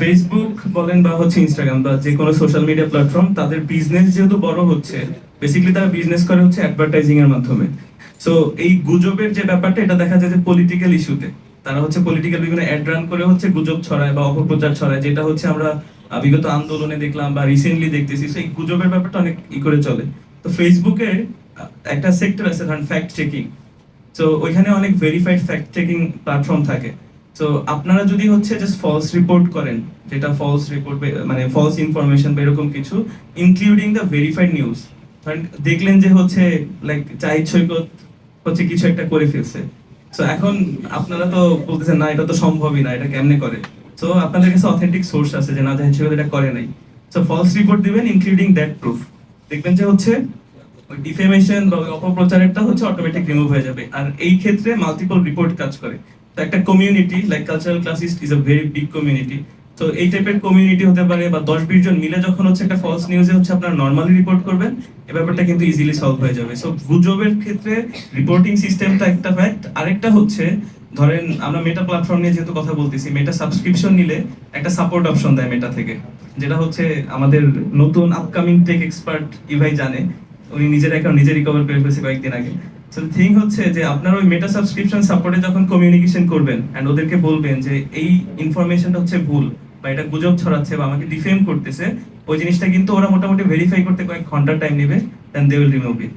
Facebook বলেন বা হচ্ছে ইনস্টাগ্রাম বা যে কোনো সোশ্যাল মিডিয়া প্ল্যাটফর্ম তাদের বিজনেস যেহেতু বড় হচ্ছে বেসিক্যালি তারা বিজনেস করে হচ্ছে অ্যাডভার্টাইজিং এর মাধ্যমে। সো এই গুজবের যে ব্যাপারটা, এটা দেখা যায় যে পলিটিক্যাল ইস্যুতে তারা হচ্ছে পলিটিক্যাল বিভিন্ন অ্যাড রান করে হচ্ছে গুজব ছড়ায় বা অপপ্রচার ছড়ায়, যেটা হচ্ছে আমরা বিগত আন্দোলনে দেখলাম বা রিসেন্টলি দেখতেছি। সেই গুজবের ব্যাপারটা অনেক ই করে চলে। তো ফেসবুকের একটা সেক্টর আছে, ধরেন ফ্যাক্ট চেকিং তো ওইখানে অনেক ভেরিফাইড ফ্যাক্ট চেকিং প্ল্যাটফর্ম থাকে। তো আপনারা যদি হচ্ছে জাস্ট ফলস রিপোর্ট করেন, যেটা ফলস রিপোর্ট মানে ফলস ইনফরমেশন বা এরকম কিছু ইনক্লুডিং দ্য ভেরিফাইড নিউজ কারণ দেখলেন যে হচ্ছে লাইক চাই সৈকত হচ্ছে কিছু একটা করে ফেলছে। তো এখন আপনারা তো বলতেছেন, না, এটা তো সম্ভবই না, এটা কেমনে করে? সো আপনাদের কাছে অথেন্টিক সোর্স আছে যে না, জাহিদ সৈকত এটা করে নাই। সো ফলস রিপোর্ট দিবেন ইনক্লুডিং দ্যাট প্রুফ দেখবেন যে হচ্ছে ডিফেমেশন বা অপপ্রচারেরটা হচ্ছে অটোমেটিক রিমুভ হয়ে যাবে। আর এই ক্ষেত্রে মাল্টিপল রিপোর্ট কাজ করে। তো একটা community like cultural classist is a very big community তো এই টাইপের কমিউনিটি হতে পারে বা দশ বিশ জন মিলে যখন হচ্ছে একটা ফলস নিউজে হচ্ছে আপনার নর্মালি রিপোর্ট করবেন এই ব্যাপারটা কিন্তু ইজিলি সলভ হয়ে যাবে। সো গুজবের ক্ষেত্রে রিপোর্টিং সিস্টেমটা একটা ফ্যাক্ট আরেকটা হচ্ছে, ধরেন আমরা মেটা প্ল্যাটফর্ম নিয়ে যেহেতু কথা বলতেছি মেটা সাবস্ক্রিপশন নিলে একটা সাপোর্ট অপশন দেয় মেটা থেকে, যেটা হচ্ছে আমাদের নতুন আপকামিং টেক এক্সপার্ট ইভাই জানে। উনি নিজের অ্যাকাউন্ট নিজে রিকভার করে ফেলছে কয়েকদিন আগে। সো থিং হচ্ছে যে আপনার ওই মেটা সাবস্ক্রিপশন সাপোর্টে যখন কমিউনিকেশন করবেন এন্ড ওদেরকে বলবেন যে এই ইনফরমেশনটা হচ্ছে ভুল বা এটা গুজব ছড়াচ্ছে বা আমাকে ডিফেম করতেছে, ওই জিনিসটা কিন্তু ওরা মোটামুটি ভেরিফাই করতে কয়েক ঘণ্টার টাইম নেবে দেন দে উইল রিমুভ ইট